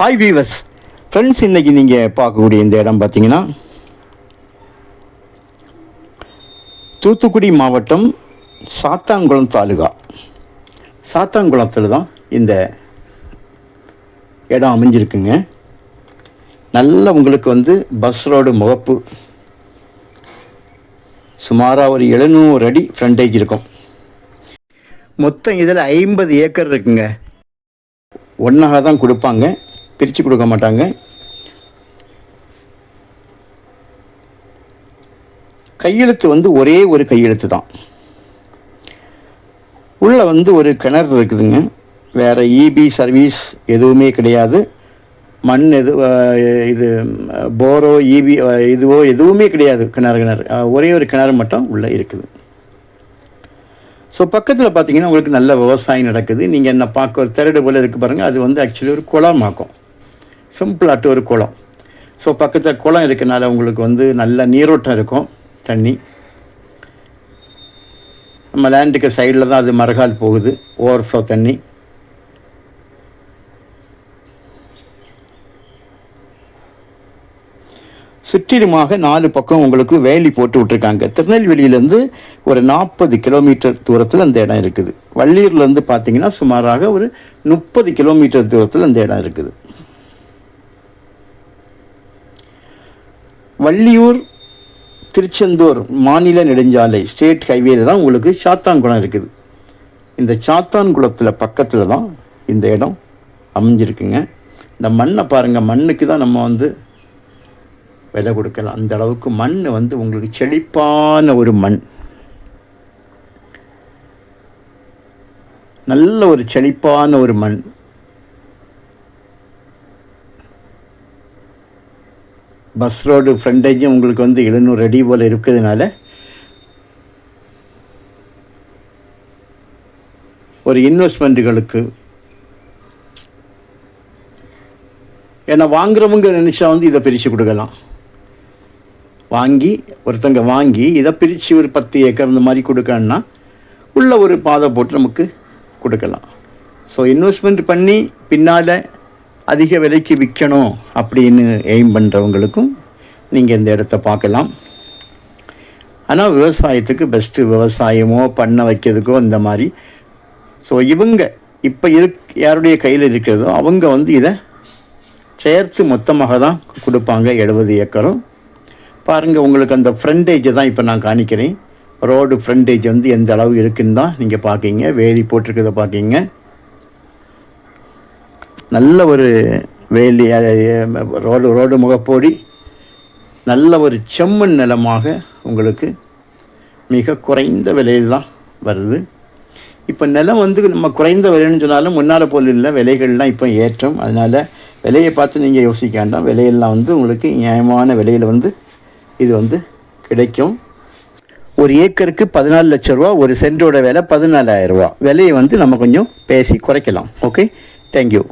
Hi viewers friends இன்றைக்கி நீங்கள் பார்க்கக்கூடிய இந்த இடம் பார்த்தீங்கன்னா தூத்துக்குடி மாவட்டம் சாத்தான்குளம் தாலுகா. சாத்தான்குளத்தில் தான் இந்த இடம் அமைஞ்சிருக்குங்க. நல்ல உங்களுக்கு வந்து பஸ் ரோடு முகப்பு. சுமாராக ஒரு எழுநூறு அடி ஃப்ரண்டேஜ் இருக்கும். மொத்தம் இதில் ஐம்பது ஏக்கர் இருக்குங்க. ஒன்றாக தான் கொடுப்பாங்க. பிரித்து கொடுக்க மாட்டாங்க. கையெழுத்து வந்து ஒரே ஒரு கையெழுத்து தான். உள்ளே வந்து ஒரு கிணறு இருக்குதுங்க. வேறு இபி சர்வீஸ் எதுவுமே கிடையாது. மண் எது இது போரோ இபி இதுவோ எதுவுமே கிடையாது. கிணறு கிணறு. ஒரே ஒரு கிணறு மட்டும் உள்ளே இருக்குது. ஸோ பக்கத்தில் பார்த்தீங்கன்னா உங்களுக்கு நல்ல விவசாயம் நடக்குது. நீங்கள் என்ன பார்க்க ஒரு திரடு போல் இருக்குது பாருங்கள் அது வந்து ஆக்சுவலி ஒரு குளமாக்கும் சிம்பிளாட்டு ஒரு குளம். ஸோ பக்கத்தில் குளம் இருக்கனால உங்களுக்கு வந்து நல்ல நீரோட்டம் இருக்கும் தண்ணி. நம்ம லேண்டுக்கு சைடில் தான் அது மரகால் போகுது ஓவர்ஃப்ளோ தண்ணி. சுற்றிலுமாக நாலு பக்கம் உங்களுக்கு வேலி போட்டு விட்ருக்காங்க திருநெல்வேலியிலேருந்து ஒரு நாற்பது கிலோமீட்டர் தூரத்தில் அந்த இடம் இருக்குது. வள்ளியூர்லேருந்து பார்த்தீங்கன்னா சுமாராக ஒரு முப்பது கிலோமீட்டர் தூரத்தில் அந்த இடம் இருக்குது. வள்ளியூர் திருச்செந்தூர் மாநில நெடுஞ்சாலை ஸ்டேட் ஹைவேல தான் உங்களுக்கு சாத்தான்குளம் இருக்குது. இந்த சாத்தான்குளத்தில் பக்கத்தில் தான் இந்த இடம் அமைஞ்சிருக்குங்க. இந்த மண்ணை பாருங்கள் மண்ணுக்கு தான் நம்ம வந்து விலை கொடுக்கலாம். அந்த அளவுக்கு மண் வந்து உங்களுக்கு செழிப்பான ஒரு மண். நல்ல ஒரு செழிப்பான ஒரு மண். பஸ் ரோடு ஃப்ரண்டேஜும் உங்களுக்கு வந்து எழுநூறு அடி போல் இருக்கிறதுனால ஒரு இன்வெஸ்ட்மெண்ட்டுகளுக்கு ஏன்னா வாங்குறவங்க நினச்சா வந்து இதை பிரித்து கொடுக்கலாம். வாங்கி ஒருத்தங்க வாங்கி இதை பிரித்து ஒரு பத்து ஏக்கர் இந்த மாதிரி கொடுக்கணும்னா உள்ள ஒரு பாதை போட்டு நமக்கு கொடுக்கலாம். ஸோ இன்வெஸ்ட்மெண்ட் பண்ணி பின்னால் அதிக விலைக்கு விற்கணும் அப்படின்னு எய்ம் பண்ணுறவங்களுக்கும் நீங்கள் இந்த இடத்த பார்க்கலாம். ஆனால் விவசாயத்துக்கு பெஸ்ட்டு விவசாயமோ பண்ண வைக்கிறதுக்கோ இந்த மாதிரி. ஸோ இவங்க இப்போ இருக் யாருடைய கையில் இருக்கிறதோ அவங்க வந்து இதை சேர்த்து மொத்தமாக தான் கொடுப்பாங்க எழுபது ஏக்கரும். பாருங்கள் உங்களுக்கு அந்த ஃப்ரண்டேஜை தான் இப்போ நான் காணிக்கிறேன். ரோடு ஃப்ரண்டேஜ் வந்து எந்த அளவு இருக்குன்னு தான் நீங்கள் பார்க்கீங்க. வேலி போட்டிருக்கிறத பார்க்கீங்க. நல்ல ஒரு வேலி ரோடு ரோடு முகப்போடி நல்ல ஒரு செம்மண் நிலமாக உங்களுக்கு மிக குறைந்த விலையில் தான் வருது. இப்போ நிலம் வந்து நம்ம குறைந்த விலைன்னு சொன்னாலும் முன்னால் போல் இல்லை விலைகள்லாம் இப்போ ஏற்றம். அதனால் விலையை பார்த்து நீங்கள் யோசிக்க வேண்டாம். விலையெல்லாம் வந்து உங்களுக்கு நியாயமான விலையில் வந்து இது வந்து கிடைக்கும். ஒரு ஏக்கருக்கு பதினாலு லட்ச ரூபா ஒரு சென்டோட விலை பதினாலாயிரம் ரூபா. விலையை வந்து நம்ம கொஞ்சம் பேசி குறைக்கலாம். ஓகே? தேங்க்யூ